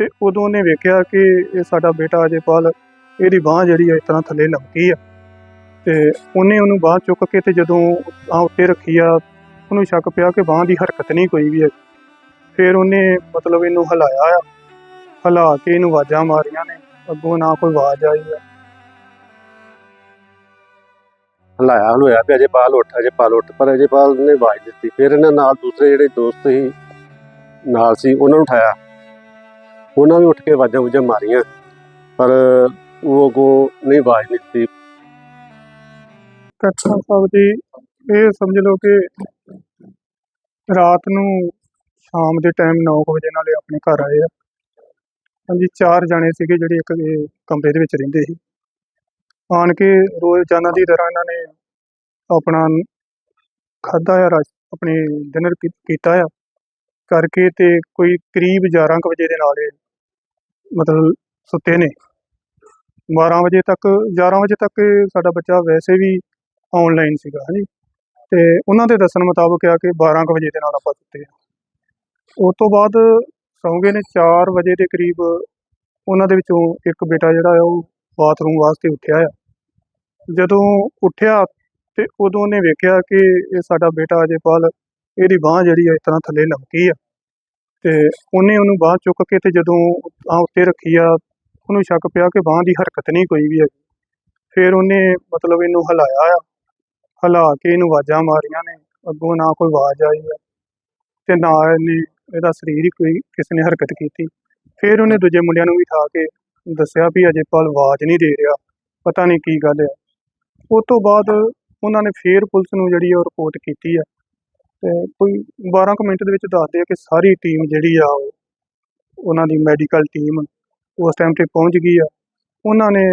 ਤੇ ਉਦੋਂ ਉਹਨੇ ਵੇਖਿਆ ਕਿ ਇਹ ਸਾਡਾ ਬੇਟਾ ਅਜੇਪਾਲ ਇਹਦੀ ਬਾਹ ਜਿਹੜੀ ਆ ਇਸ ਤਰ੍ਹਾਂ ਥੱਲੇ ਲਮਕੀ ਆ। ਤੇ ਉਹਨੇ ਉਹਨੂੰ ਬਾਹ ਚੁੱਕ ਕੇ ਤੇ ਜਦੋਂ ਆ ਉੱਤੇ ਰੱਖੀ ਆ, ਉਹਨੂੰ ਸ਼ੱਕ ਪਿਆ ਕਿ ਬਾਹ ਦੀ ਹਰਕਤ ਨਹੀਂ ਕੋਈ ਵੀ ਹੈ ਫਿਰ ਉਹਨੇ ਮਤਲਬ ਇਹਨੂੰ ਹਿਲਾਇਆ ਆ। ਹਿਲਾ ਕੇ ਇਹਨੂੰ ਆਵਾਜ਼ਾਂ ਮਾਰੀਆਂ ਨੇ, ਅੱਗੋਂ ਨਾ ਕੋਈ ਆਵਾਜ਼ ਆਈ ਆ। ਹਲਾਇਆ, ਹਲੋਇਆ ਵੀ ਅਜੇਪਾਲ ਉੱਠ ਅਜੇਪਾਲ ਉੱਠ, ਪਰ ਅਜੇਪਾਲ ਨੇ ਆਵਾਜ਼ ਦਿੱਤੀ। ਫਿਰ ਇਹਨਾਂ ਨਾਲ ਦੂਸਰੇ ਜਿਹੜੇ ਦੋਸਤ ਸੀ, ਨਾਲ ਸੀ, ਉਹਨਾਂ ਨੂੰ ਉਠਾਇਆ। ਉਹਨਾਂ ਵੀ ਉੱਠ ਕੇ ਆਵਾਜ਼ਾਂ ਵੂਜ਼ਾਂ ਮਾਰੀਆਂ, ਪਰ ਉਹ ਕੋ ਨਹੀਂ ਆਵਾਜ਼ ਨਹੀਂ ਦਿੱਤੀ। ਕੱਛਾ ਸਾਹਿਬ ਜੀ, ਇਹ ਸਮਝ ਲਓ ਕਿ ਰਾਤ ਨੂੰ ਸ਼ਾਮ ਦੇ ਟਾਈਮ 9 ਵਜੇ ਨਾਲੇ ਆਪਣੇ ਘਰ ਆਏ ਆ। ਹਾਂਜੀ, ਚਾਰ ਜਾਣੇ ਸੀਗੇ ਜਿਹੜੇ ਇੱਕ ਇਹ ਕਮਰੇ ਦੇ ਵਿੱਚ ਰਹਿੰਦੇ ਸੀ। ਆਣ ਕੇ ਰੋਜ਼ਾਨਾ ਦੀ ਤਰ੍ਹਾਂ ਇਹਨਾਂ ਨੇ ਆਪਣਾ ਖਾਦਾ ਆ ਰਾਜ, ਆਪਣੇ ਡਿਨਰ ਕੀਤਾ ਆ। ਕਰਕੇ ਤੇ ਕੋਈ ਕਰੀਬ 11 ਕੁ ਵਜੇ ਦੇ ਨਾਲ ਇਹ ਮਤਲਬ ਸੁੱਤੇ ਨੇ। 12 ਵਜੇ ਤੱਕ 11 ਵਜੇ ਤੱਕ ਸਾਡਾ ਬੱਚਾ ਵੈਸੇ ਵੀ ਆਨਲਾਈਨ ਸੀਗਾ, ਹਾਂਜੀ। ਤੇ ਉਹਨਾਂ ਦੇ ਦੱਸਣ ਮੁਤਾਬਕ ਆ ਕਿ 12 ਕੁ ਵਜੇ ਦੇ ਨਾਲ ਆਪਾਂ ਸੁੱਤੇ ਆ ਉਸ ਤੋਂ ਬਾਅਦ ਸੌਂਗੇ ਨੇ 4 ਵਜੇ ਦੇ ਕਰੀਬ, ਉਹਨਾਂ ਦੇ ਵਿੱਚੋਂ ਇੱਕ ਬੇਟਾ ਜਿਹੜਾ ਆ ਉਹ ਬਾਥਰੂਮ ਵਾਸਤੇ ਉੱਠਿਆ ਆ। ਜਦੋਂ ਉੱਠਿਆ ਤੇ ਉਦੋਂ ਉਹਨੇ ਵੇਖਿਆ ਕਿ ਇਹ ਸਾਡਾ ਬੇਟਾ ਅਜੇਪਾਲ ਇਹਦੀ ਬਾਹ ਜਿਹੜੀ ਆ ਇਸ ਤਰ੍ਹਾਂ ਥੱਲੇ ਲਮਕੀ ਆ। ਤੇ ਉਹਨੇ ਉਹਨੂੰ ਬਾਹ ਚੁੱਕ ਕੇ ਤੇ ਜਦੋਂ ਆ ਉੱਤੇ ਰੱਖੀ ਆ, ਉਹਨੂੰ ਸ਼ੱਕ ਪਿਆ ਕਿ ਬਾਹ ਦੀ ਹਰਕਤ ਨਹੀਂ ਕੋਈ ਵੀ ਹੈਗੀ। ਫਿਰ ਉਹਨੇ ਮਤਲਬ ਇਹਨੂੰ ਹਿਲਾਇਆ ਆ, ਹਿਲਾ ਕੇ ਇਹਨੂੰ ਆਵਾਜ਼ਾਂ ਮਾਰੀਆਂ ਨੇ, ਅੱਗੋਂ ਨਾ ਕੋਈ ਆਵਾਜ਼ ਆਈ ਆ ਤੇ ਨਾ ਇਹਨੇ ਇਹਦਾ ਸਰੀਰ ਹੀ ਕੋਈ ਕਿਸੇ ਨੇ ਹਰਕਤ ਕੀਤੀ। ਫਿਰ ਉਹਨੇ ਦੂਜੇ ਮੁੰਡਿਆਂ ਨੂੰ ਵੀ ਉਠਾ ਕੇ ਦੱਸਿਆ ਵੀ ਅਜੇ ਪਾਲ ਆਵਾਜ਼ ਨਹੀਂ ਦੇ ਰਿਹਾ, ਪਤਾ ਨਹੀਂ ਕੀ ਗੱਲ ਆ। ਉਸ ਤੋਂ ਬਾਅਦ ਉਹਨਾਂ ਨੇ ਫੇਰ ਪੁਲਿਸ ਨੂੰ ਜਿਹੜੀ ਉਹ ਰਿਪੋਰਟ ਕੀਤੀ ਆ ਤੇ ਕੋਈ 12 ਕੁ ਮਿੰਟ ਦੇ ਵਿੱਚ ਦੱਸਦੇ ਆ ਕਿ ਸਾਰੀ ਟੀਮ ਜਿਹੜੀ ਆ ਉਹਨਾਂ ਦੀ ਮੈਡੀਕਲ ਟੀਮ ਉਸ ਟਾਈਮ ਤੇ ਪਹੁੰਚ ਗਈ ਆ। ਉਹਨਾਂ ਨੇ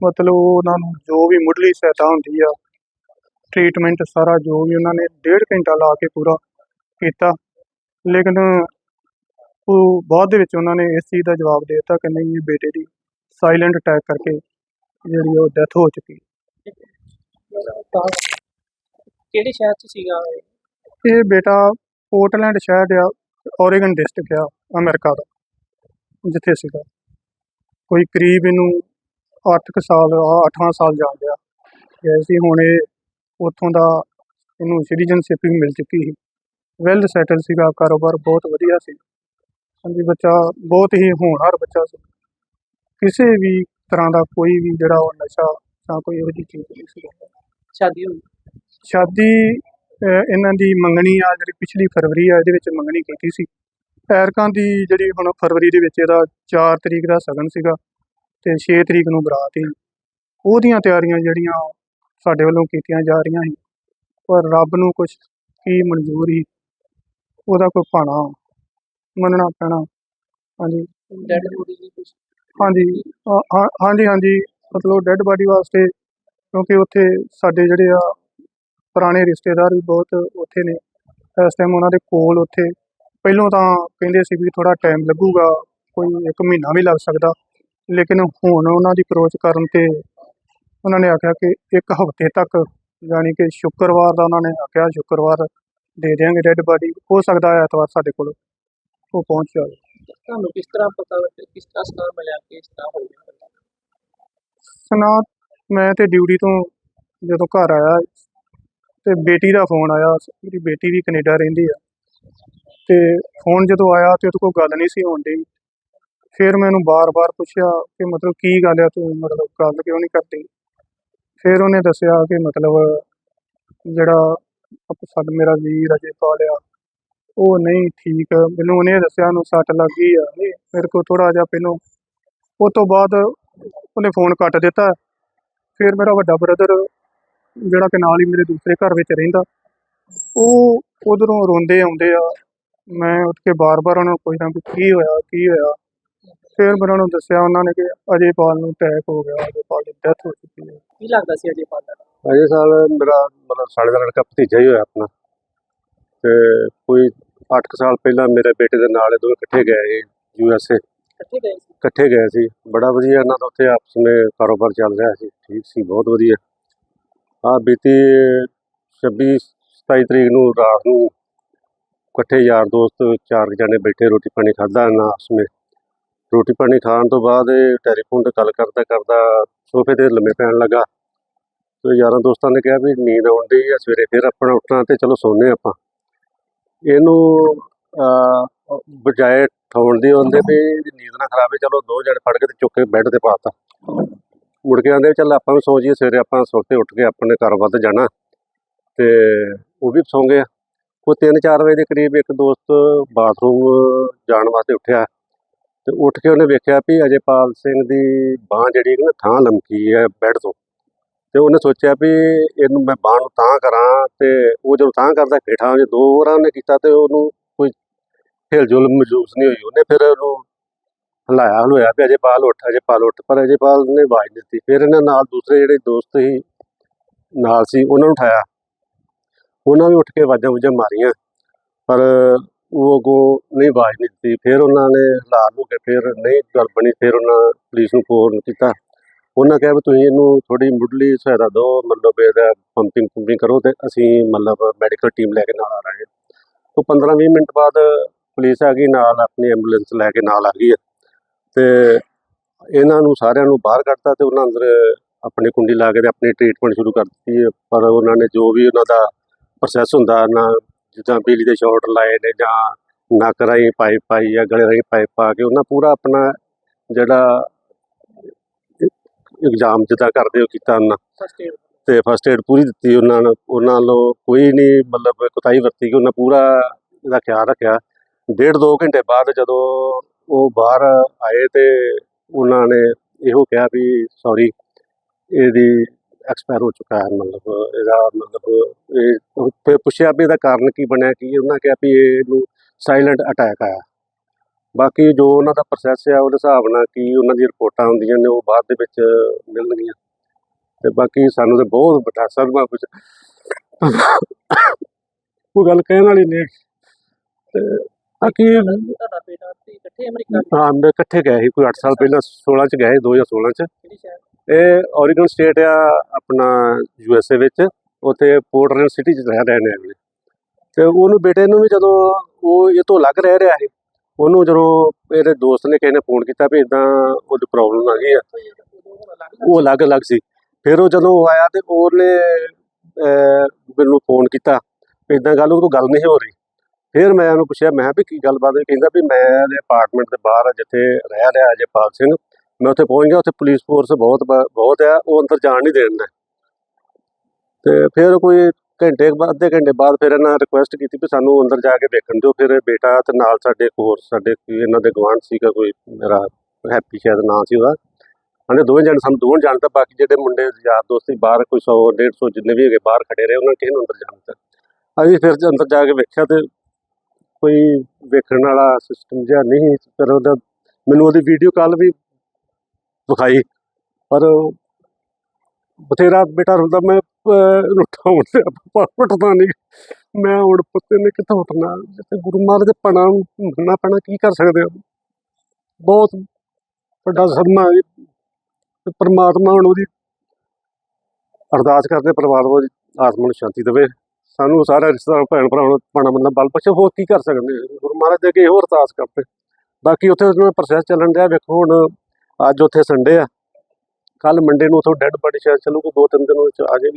ਮਤਲਬ ਉਹਨਾਂ ਨੂੰ ਜੋ ਵੀ ਮੁੱਢਲੀ ਸਹਾਇਤਾ ਹੁੰਦੀ ਆ ਟ੍ਰੀਟਮੈਂਟ ਸਾਰਾ ਜੋ ਵੀ ਉਹਨਾਂ ਨੇ ਡੇਢ ਘੰਟਾ ਲਾ ਕੇ ਪੂਰਾ ਕੀਤਾ। ਲੇਕਿਨ ਉਹ ਬਾਅਦ ਦੇ ਵਿੱਚ ਉਹਨਾਂ ਨੇ ਇਸ ਚੀਜ਼ ਦਾ ਜਵਾਬ ਦੇ ਦਿੱਤਾ ਕਿ ਨਹੀਂ, ਇਹ ਬੇਟੇ ਦੀ ਸਾਇਲੈਂਟ ਅਟੈਕ ਕਰਕੇ ਜਿਹੜੀ ਉਹ ਡੈਥ ਹੋ ਚੁੱਕੀ। ਕਿਹੜੇ ਸ਼ਹਿਰ ਚ ਸੀਗਾ ਇਹ? ਬੇਟਾ ਪੋਰਟਲੈਂਡ ਸ਼ਹਿਰ ਆ ਓਰੇਗਨ ਡਿਸਟ੍ਰਿਕਟ ਆ ਅਮਰੀਕਾ ਦਾ ਜਿੱਥੇ ਸੀਗਾ। ਕੋਈ ਕਰੀਬ ਇਹਨੂੰ 8 ਕੁ ਸਾਲ 8ਵਾਂ ਸਾਲ ਜਾ ਗਿਆ ਗਏ ਸੀ ਹੁਣ ਇਹ ਉੱਥੋਂ ਦਾ ਇਹਨੂੰ ਸਿਟੀਜ਼ਨਸ਼ਿਪ ਵੀ ਮਿਲ ਚੁੱਕੀ ਸੀ। ਵੈਲ ਸੈਟਲ ਸੀਗਾ ਕਾਰੋਬਾਰ ਬਹੁਤ ਵਧੀਆ ਸੀ। ਹਾਂਜੀ ਬੱਚਾ ਬਹੁਤ ਹੀ ਹੋਣਹਾਰ ਬੱਚਾ ਸੀ। ਕਿਸੇ ਵੀ ਤਰ੍ਹਾਂ ਦਾ ਕੋਈ ਵੀ ਜਿਹੜਾ ਉਹ ਨਸ਼ਾ ਜਾਂ ਕੋਈ ਇਹੋ ਜਿਹੀ ਚੀਜ਼ ਨਹੀਂ ਸੀ। ਸ਼ਾਦੀ ਹੋਈ। ਸ਼ਾਦੀ ਇਹਨਾਂ ਦੀ ਮੰਗਣੀ ਆ ਜਿਹੜੀ ਪਿਛਲੀ ਫਰਵਰੀ ਆ ਇਹਦੇ ਵਿੱਚ ਮੰਗਣੀ ਕੀਤੀ ਸੀ। ਐਰਕਾਂ ਦੀ ਜਿਹੜੀ ਹੁਣ ਫਰਵਰੀ ਦੇ ਵਿੱਚ ਇਹਦਾ 4 ਤਰੀਕ ਦਾ ਸਗਨ ਸੀਗਾ ਤੇ 6 ਤਰੀਕ ਨੂੰ ਬਰਾਤ ਸੀ ਉਹਦੀਆਂ ਤਿਆਰੀਆਂ ਜਿਹੜੀਆਂ ਸਾਡੇ ਵੱਲੋਂ ਕੀਤੀਆਂ ਜਾ ਰਹੀਆਂ ਸੀ ਪਰ ਰੱਬ ਨੂੰ ਕੁਝ ਕੀ ਮਨਜ਼ੂਰ ਉਹਦਾ ਕੋਈ ਭਾਣਾ ਮੰਨਣਾ ਪੈਣਾ। ਹਾਂਜੀ। ਡੈਡ ਬੋਡੀ ਦੀ ਕੁਛ? ਹਾਂਜੀ। ਹਾਂਜੀ ਹਾਂਜੀ। ਮਤਲਬ ਡੈੱਡ ਬਾਡੀ ਵਾਸਤੇ ਕਿਉਂਕਿ ਉੱਥੇ ਸਾਡੇ ਜਿਹੜੇ ਆ ਪੁਰਾਣੇ ਰਿਸ਼ਤੇਦਾਰ ਵੀ ਬਹੁਤ ਉੱਥੇ ਨੇ। ਇਸ ਟਾਈਮ ਉਹਨਾਂ ਦੇ ਕੋਲ ਉੱਥੇ ਪਹਿਲੋਂ ਤਾਂ ਕਹਿੰਦੇ ਸੀ ਵੀ ਥੋੜਾ ਟਾਈਮ ਲੱਗੂਗਾ ਕੋਈ ਇੱਕ ਮਹੀਨਾ ਵੀ ਲੱਗ ਸਕਦਾ। ਲੇਕਿਨ ਹੁਣ ਉਹਨਾਂ ਦੀ ਅਪਰੋਚ ਕਰਨ ਤੇ ਉਹਨਾਂ ਨੇ ਆਖਿਆ ਕਿ ਇੱਕ ਹਫ਼ਤੇ ਤੱਕ ਯਾਨੀ ਕਿ ਸ਼ੁੱਕਰਵਾਰ ਦਾ ਉਹਨਾਂ ਨੇ ਆਖਿਆ ਸ਼ੁੱਕਰਵਾਰ ਦੇ ਦਿਆਂਗੇ ਡੈੱਡ ਬਾਡੀ ਹੋ ਸਕਦਾ ਹੈ ਐਤਵਾਰ ਸਾਡੇ ਕੋਲ ਉਹ ਪਹੁੰਚ ਜਾਵੇ। ਤੁਹਾਨੂੰ ਕਿਸ ਤਰ੍ਹਾਂ ਪਤਾ ਲੱਗਿਆ ਕਿਸ ਤਰ੍ਹਾਂ ਸਲਾਹ ਮਿਲਿਆ ਕਿ ਇਸ ਤਰ੍ਹਾਂ ਹੋ ਗਿਆ? ਸੁਣਾ ਮੈਂ ਤੇ ਡਿਊਟੀ ਤੋਂ ਜਦੋਂ ਘਰ ਆਇਆ ਤੇ ਬੇਟੀ ਦਾ ਫੋਨ ਆਇਆ, ਮੇਰੀ ਬੇਟੀ ਵੀ ਕੈਨੇਡਾ ਰਹਿੰਦੀ ਆ। ਤੇ ਫੋਨ ਜਦੋਂ ਆਇਆ ਤੇ ਉਹਦੇ ਕੋਲ ਗੱਲ ਨਹੀਂ ਸੀ ਹੋਣ ਡਈ। ਫਿਰ ਮੈਨੂੰ ਉਹਨੂੰ ਬਾਰ-ਬਾਰ ਪੁੱਛਿਆ ਕਿ ਮਤਲਬ ਕੀ ਗੱਲ ਆ ਤੂੰ? ਮਤਲਬ ਗੱਲ ਕਿਉਂ ਨਹੀਂ ਕਰਦੀ? ਫਿਰ ਉਹਨੇ ਦੱਸਿਆ ਕਿ ਮਤਲਬ ਜਿਹੜਾ ਆਪ- ਸਾਡਾ, ਮੇਰਾ ਵੀਰ ਅਜੇ ਪਾਲਿਆ, ਉਹ ਨਹੀਂ ਠੀਕ। ਮੈਨੂੰ ਉਹਨੇ ਦੱਸਿਆ ਉਹਨੂੰ ਸੱਟ ਲੱਗ ਗਈ ਆ। ਮੇਰੇ ਕੋਲ ਥੋੜਾ ਜਿਹਾ ਪਹਿਲੋਂ ਉਸ ਤੋਂ ਬਾਅਦ ਉਹਨੇ ਫੋਨ ਕੱਟ ਦਿੱਤਾ। ਫਿਰ ਮੇਰਾ ਵੱਡਾ ਬ੍ਰਦਰ ਜਿਹੜਾ ਕਿ ਨਾਲ ਹੀ ਮੇਰੇ ਦੂਸਰੇ ਘਰ ਵਿੱਚ ਰਹਿੰਦਾ। ਉਹ ਉਧਰੋਂ ਰੋਂਦੇ ਆਉਂਦੇ ਆ। ਮੈਂ ਉੱਠ ਕੇ ਬਾਰ-ਬਾਰ ਉਹਨਾਂ ਨੂੰ ਪੁੱਛਦਾ ਵੀ ਕੀ ਹੋਇਆ ਕੀ ਹੋਇਆ? ਫਿਰ ਮੈਂ ਉਹਨਾਂ ਨੂੰ ਦੱਸਿਆ ਉਹਨਾਂ ਨੇ ਕਿ ਅਜੇਪਾਲ ਨੂੰ ਅਟੈਕ ਹੋ ਗਿਆ ਅਜੇਪਾਲ ਦੀ ਡੈਥ ਹੋ ਚੁੱਕੀ ਹੈ। ਕੀ ਲੱਗਦਾ ਸੀ ਅਜੇ ਪਾਲ ਦਾ? ਅਜੇ ਸਾਲ ਮੇਰਾ ਮਤਲਬ ਸਾਲੇ ਦਾ ਲੜਕਾ ਭਤੀਜਾ ਹੀ ਹੋਇਆ ਆਪਣਾ। ਤੇ ਕੋਈ 8 ਸਾਲ ਪਹਿਲਾਂ ਮੇਰੇ ਬੇਟੇ ਦੇ ਨਾਲ ਇਹ ਦੋਵੇਂ ਇਕੱਠੇ ਗਏ ਯੂ ਐਸ ਏ ਇਕੱਠੇ ਗਏ ਸੀ? ਇਕੱਠੇ ਗਏ ਸੀ। ਬੜਾ ਵਧੀਆ ਇਹਨਾਂ ਦਾ ਉੱਥੇ ਆਪਸ ਵਿੱਚ ਕਾਰੋਬਾਰ ਚੱਲ ਰਿਹਾ ਸੀ। ਠੀਕ ਸੀ ਬਹੁਤ ਵਧੀਆ। ਆ ਬੀਤੀ 26 27 ਤਰੀਕ ਨੂੰ ਰਾਤ ਨੂੰ ਇਕੱਠੇ ਯਾਰ ਦੋਸਤ ਚਾਰ ਜਣੇ ਬੈਠੇ, ਰੋਟੀ ਪਾਣੀ ਖਾਧਾ ਨਾ ਆਪਸ ਵਿੱਚ ਰੋਟੀ ਪਾਣੀ ਖਾਣ ਤੋਂ ਬਾਅਦ ਟੈਲੀਫੋਨ ਤੇ ਗੱਲ ਕਰਦਾ ਕਰਦਾ ਸੋਫੇ ਤੇ ਲੰਮੇ ਪੈਣ ਲੱਗਾ। ਤੇ ਯਾਰਾਂ ਦੋਸਤਾਂ ਨੇ ਕਿਹਾ ਵੀ ਨੀਂਦ ਆਉਂਦੀ ਆ, ਸਵੇਰੇ ਫਿਰ ਆਪਣਾ ਉੱਠਣਾ ਤੇ ਚਲੋ ਸੌਂਦੇ ਆਪਾਂ। ਇਹਨੂੰ ਬਜਾਏ ਠਾਉਣ ਦੀ ਹੁੰਦੇ ਵੀ ਇਹਦੀ ਨੀਂਦ ਨਾ ਖਰਾਬ ਹੈ ਚਲੋ ਦੋ ਜਣੇ ਫੜ ਕੇ ਤੇ ਚੁੱਕ ਕੇ ਬੈੱਡ ਤੇ ਪਾਤਾ ਮੁੜ ਕੇ ਆਂਦੇ ਚੱਲ ਆਪਾਂ ਵੀ ਸੌਂ ਜਾਈਏ, ਸਵੇਰੇ ਆਪਾਂ ਸੁੱਤੇ ਉੱਠ ਕੇ ਆਪਣੇ ਘਰ ਵੱਧ ਜਾਣਾ। ਤੇ ਉਹ ਵੀ ਸੌਂ ਗਏ। ਉਹ 3-4 ਵਜੇ ਦੇ ਕਰੀਬ ਇੱਕ ਦੋਸਤ ਬਾਥਰੂਮ ਜਾਣ ਵਾਸਤੇ ਉੱਠਿਆ। ਤੇ ਉੱਠ ਕੇ ਉਹਨੇ ਵੇਖਿਆ ਵੀ ਅਜੇਪਾਲ ਸਿੰਘ ਦੀ ਬਾਹ ਜਿਹੜੀ ਨਾ, ਥਾਂ ਲਮਕੀ ਹੈ ਬੈੱਡ ਤੋਂ। ਤੇ ਉਹਨੇ ਸੋਚਿਆ ਵੀ ਇਹਨੂੰ ਮੈਂ ਬਾਹ ਨੂੰ ਤਾਂ ਕਰਾਂ ਤੇ ਉਹ ਜਦੋਂ ਤਾਂ ਕਰਦਾ, ਹੇਠਾਂ ਜੇ ਦੋ ਵਾਰਾਂ ਉਹਨੇ ਕੀਤਾ ਤੇ ਉਹਨੂੰ ਕੋਈ ਹਿਲਜੁਲ ਮਹਿਸੂਸ ਨਹੀਂ ਹੋਈ। ਉਹਨੇ ਫਿਰ ਉਹਨੂੰ ਹਲਾਇਆ, ਹਲੋਇਆ ਵੀ ਅਜੇ ਅਜੇਪਾਲ ਉੱਠ, ਅਜੇ ਪਾਲ ਉੱਠ, ਪਰ ਅਜੇ ਅਜੇਪਾਲ ਨੇ ਆਵਾਜ਼ ਨਹੀਂ ਦਿੱਤੀ। ਫਿਰ ਇਹਨਾਂ ਨਾਲ ਦੂਸਰੇ ਜਿਹੜੇ ਦੋਸਤ ਸੀ, ਨਾਲ ਸੀ, ਉਹਨਾਂ ਨੂੰ ਉਠਾਇਆ। ਉਹਨਾਂ ਵੀ ਉੱਠ ਕੇ ਆਵਾਜ਼ਾਂ ਵੂਜ਼ਾਂ ਮਾਰੀਆਂ, ਪਰ ਉਹ ਅੱਗੋਂ ਨਹੀਂ ਆਵਾਜ਼ ਨਹੀਂ ਦਿੱਤੀ। ਫਿਰ ਉਹਨਾਂ ਨੇ ਹਾਲਾਤ ਹੋ ਕੇ ਫਿਰ ਨਹੀਂ ਗੱਲ ਬਣੀ, ਫਿਰ ਉਹਨਾਂ ਪੁਲਿਸ ਨੂੰ ਫੋਨ ਕੀਤਾ। ਉਹਨਾਂ ਕਿਹਾ ਵੀ ਤੁਸੀਂ ਇਹਨੂੰ ਥੋੜੀ ਮੁੱਢਲੀ ਸਹਾਇਤਾ ਦਿਓ, ਮਤਲਬ ਇਹਦਾ ਪੰਪਿੰਗ ਪੰਪਿੰਗ ਕਰੋ ਤੇ ਅਸੀਂ ਮਤਲਬ ਮੈਡੀਕਲ ਟੀਮ ਲੈ ਕੇ ਨਾਲ ਆ ਰਹੇ ਹਾਂ ਤੋਂ 15-20 ਮਿੰਟ ਬਾਅਦ ਪੁਲਿਸ ਆ ਗਈ, ਨਾਲ ਆਪਣੀ ਐਂਬੂਲੈਂਸ ਲੈ ਕੇ ਨਾਲ ਆ ਗਈ ਹੈ। ਤੇ ਇਹਨਾਂ ਨੂੰ ਸਾਰਿਆਂ ਨੂੰ ਬਾਹਰ ਕੱਢਤਾ ਤੇ ਉਹਨਾਂ ਅੰਦਰ ਆਪਣੀ ਕੁੰਡੀ ਲਾ ਕੇ ਤੇ ਆਪਣੀ ਟ੍ਰੀਟਮੈਂਟ ਸ਼ੁਰੂ ਕਰ ਦਿੱਤੀ ਹੈ। ਪਰ ਉਹਨਾਂ ਨੇ ਜੋ ਵੀ ਉਹਨਾਂ ਦਾ ਪ੍ਰੋਸੈਸ ਹੁੰਦਾ ਨਾ ਜਿੱਦਾਂ ਬਿਜਲੀ ਦੇ ਸ਼ਾਰਟ ਲਾਏ ਨੇ ਜਾਂ ਨੱਕ ਰਾਹੀਂ ਪਾਈਪ ਪਾਈ ਜਾਂ ਗਲੇ ਰਾਹੀਂ ਪਾਈਪ ਪਾ ਕੇ ਉਹਨਾਂ ਪੂਰਾ ਆਪਣਾ ਜਿਹੜਾ ਇਗਜ਼ਾਮ ਜਿੱਦਾਂ ਕਰਦੇ ਹੋ ਕੀਤਾ ਉਹਨਾਂ। ਫਸਟ ਏਡ ਤੇ ਫਸਟ ਏਡ ਪੂਰੀ ਦਿੱਤੀ ਉਹਨਾਂ ਨੂੰ। ਉਹਨਾਂ ਵੱਲੋਂ ਕੋਈ ਨਹੀਂ ਮਤਲਬ ਕੁਤਾਈ ਵਰਤੀ ਕਿ ਉਹਨਾਂ ਪੂਰਾ ਇਹਦਾ ਖਿਆਲ ਰੱਖਿਆ। ਡੇਢ ਦੋ ਘੰਟੇ ਬਾਅਦ ਜਦੋਂ ਉਹ ਬਾਹਰ ਆਏ ਤੇ ਉਹਨਾਂ ਨੇ ਇਹੋ ਕਿਹਾ ਵੀ ਸੌਰੀ ਇਹਦੀ ਐਕਸਪਾਇਰ ਹੋ ਚੁੱਕਾ ਹੈ, ਮਤਲਬ ਇਹਦਾ ਮਤਲਬ ਇਹ ਫਿਰ ਪੁੱਛਿਆ ਵੀ ਇਹਦਾ ਕਾਰਨ ਕੀ ਬਣਿਆ, ਕੀ ਉਹਨਾਂ ਕਿਹਾ ਵੀ ਇਹਨੂੰ ਸਾਇਲੈਂਟ ਅਟੈਕ ਆਇਆ। ਬਾਕੀ ਜੋ ਉਹਨਾਂ ਦਾ ਪ੍ਰੋਸੈਸ ਆ, ਉਹਦੇ ਹਿਸਾਬ ਨਾਲ ਕੀ ਉਹਨਾਂ ਦੀਆਂ ਰਿਪੋਰਟਾਂ ਹੁੰਦੀਆਂ ਨੇ, ਉਹ ਬਾਅਦ ਦੇ ਵਿੱਚ ਮਿਲਣਗੀਆਂ। ਤੇ ਬਾਕੀ ਸਾਨੂੰ ਤੇ ਬਹੁਤ ਵੱਡਾ ਸਦਮਾ ਕੁਝ ਉਹ ਗੱਲ ਕਹਿਣ ਵਾਲੀ ਨਹੀਂ। ਤੇ ਬਾਕੀ ਤੁਹਾਡਾ ਬੇਟਾ ਤੇ ਇਕੱਠੇ ਅਮਰੀਕਾ ਹਾਂ ਮੈਂ ਇਕੱਠੇ ਗਏ ਸੀ ਕੋਈ 8 ਸਾਲ ਪਹਿਲਾਂ 16 ਚ ਗਏ 2016 ਚ। ਕਿਹੜੀ ਸ਼ਹਿਰ? ਇਹ ਓਰੀਗਨ ਸਟੇਟ ਆ ਆਪਣਾ ਯੂ ਐਸ ਏ ਵਿੱਚ। ਉੱਥੇ ਪੋਰਟਲੈਂਡ ਸਿਟੀ ਚ ਰਹਿ ਰਹੇ ਨੇ ਅਗਲੇ। ਤੇ ਉਹਨੂੰ ਬੇਟੇ ਨੂੰ ਵੀ ਜਦੋਂ ਉਹ ਇਹ ਤੋਂ ਅਲੱਗ ਰਹਿ ਰਿਹਾ ਸੀ ਉਹਨੂੰ ਜਦੋਂ ਇਹਦੇ ਦੋਸਤ ਨੇ ਕਿਸੇ ਨੇ ਫੋਨ ਕੀਤਾ ਵੀ ਇਦਾਂ ਉਹਦੀ ਪ੍ਰੋਬਲਮ ਆ ਗਈ ਆ। ਹੁਣ ਅਲੱਗ ਉਹ ਅਲੱਗ-ਅਲੱਗ ਸੀ। ਫਿਰ ਉਹ ਜਦੋਂ ਉਹ ਆਇਆ ਤੇ ਉਹਨੇ ਮੈਨੂੰ ਫੋਨ ਕੀਤਾ। ਵੀ ਇਦਾਂ ਗੱਲ ਉਹ ਤੋਂ ਗੱਲ ਨਹੀਂ ਹੋ ਰਹੀ। ਫਿਰ ਮੈਂ ਉਹਨੂੰ ਪੁੱਛਿਆ, ਮੈਂ ਵੀ ਕੀ ਗੱਲਬਾਤ ਹੈ ਕਹਿੰਦਾ ਵੀ ਮੈਂ ਇਹਦੇ ਅਪਾਰਟਮੈਂਟ ਦੇ ਬਾਹਰ ਜਿੱਥੇ ਰਹਿ ਰਿਹਾ ਅਜੇਪਾਲ ਸਿੰਘ। ਮੈਂ ਉੱਥੇ ਪਹੁੰਚ ਗਿਆ, ਉੱਥੇ ਪੁਲਿਸ ਫੋਰਸ ਬਹੁਤ ਬਹੁਤ ਆ, ਉਹ ਅੰਦਰ ਜਾਣ ਨਹੀਂ ਦੇਣ ਦਿੰਦਾ। ਤੇ ਫਿਰ ਕੋਈ ਘੰਟੇ ਬਾਅਦ, ਅੱਧੇ ਘੰਟੇ ਬਾਅਦ ਫਿਰ ਇਹਨਾਂ ਰਿਕੁਐਸਟ ਕੀਤੀ ਵੀ ਸਾਨੂੰ ਅੰਦਰ ਜਾ ਕੇ ਦੇਖਣ ਦਿਓ। ਫਿਰ ਬੇਟਾ ਤੇ ਨਾਲ ਸਾਡੇ ਇੱਕ ਹੋਰ, ਸਾਡੇ ਕੋਈ ਇਹਨਾਂ ਦੇ ਗਵਾਂਢ ਸੀਗਾ, ਕੋਈ ਮੇਰਾ ਹੈਪੀ ਸ਼ਾਇਦ ਨਾਂ ਸੀ ਉਹਦਾ। ਉਹਨੇ ਦੋਵੇਂ ਜਣ ਸਾਨੂੰ, ਦੋਵੇਂ ਜਾਣ ਤਾਂ ਬਾਕੀ ਜਿਹੜੇ ਮੁੰਡੇ ਯਾਰ ਦੋਸਤ ਸੀ, ਬਾਹਰ ਕੋਈ 100 150 ਜਿੰਨੇ ਵੀ ਹੈਗੇ ਬਾਹਰ ਖੜੇ ਰਹੇ, ਉਹਨਾਂ ਨੇ ਕਿਸੇ ਨੂੰ ਅੰਦਰ ਜਾਣ ਦਿੱਤਾ। ਅਸੀਂ ਫਿਰ ਅੰਦਰ ਜਾ ਕੇ ਵੇਖਿਆ ਤੇ ਕੋਈ ਵੇਖਣ ਵਾਲਾ ਸਿਸਟਮ ਜਿਹਾ ਨਹੀਂ ਪਰ ਉਹਦਾ ਮੈਨੂੰ ਉਹਦੀ ਵੀਡੀਓ ਕਾਲ ਵੀ ਵਿਖਾਈ। ਪਰ ਬਥੇਰਾ ਬੇਟਾ ਹੁੰਦਾ ਮੈਂ ਅਹ, ਇਹਨੂੰ ਉਠਾਉਣ ਤੇ ਉੱਠਦਾ ਨਹੀਂ ਮੈਂ ਹੁਣ ਪੁੱਤੇ ਨੇ ਕਿੱਥੋਂ ਉੱਠਣਾ? ਜਿੱਥੇ ਗੁਰੂ ਮਹਾਰਾਜ ਦੇ ਪਣਾ ਮੰਨਣਾ ਪੈਣਾ ਕੀ ਕਰ ਸਕਦੇ ਹਾਂ ਬਹੁਤ ਵੱਡਾ ਸਦਮਾ ਹੈ ਜੀ। ਪ੍ਰਮਾਤਮਾ ਹੁਣ ਉਹਦੀ ਅਰਦਾਸ ਕਰਦੇ ਪਰਮਾਤਮਾ ਦੀ ਆਤਮਾ ਨੂੰ ਸ਼ਾਂਤੀ ਦੇਵੇ। ਸਾਨੂੰ ਸਾਰੇ ਰਿਸ਼ਤੇਦਾਰ ਭੈਣ ਭਰਾ ਨੂੰ ਪਾਣਾ ਮੰਨਣਾ ਬਲ ਪਛੇ, ਹੋਰ ਕੀ ਕਰ ਸਕਦੇ ਗੁਰੂ ਮਹਾਰਾਜ ਦੇ ਅੱਗੇ ਇਹੋ ਅਰਦਾਸ ਕਰਦੇ। ਬਾਕੀ ਉੱਥੇ ਉਹਨਾਂ ਪ੍ਰੋਸੈਸ ਚੱਲਣ ਡਿਆ। ਵੇਖੋ ਹੁਣ ਅੱਜ ਉੱਥੇ ਸੰਡੇ ਆ। ਕੱਲ ਮੰਡੇ ਨੂੰ ਉਥੋਂ ਡੈੱਡ ਬੋਡੀ ਸ਼ਾਇਦ ਚੱਲੂਗੀ ਦੋ ਤਿੰਨ ਦਿਨ ਵਿੱਚ ਆ ਜਾਏਗੀ।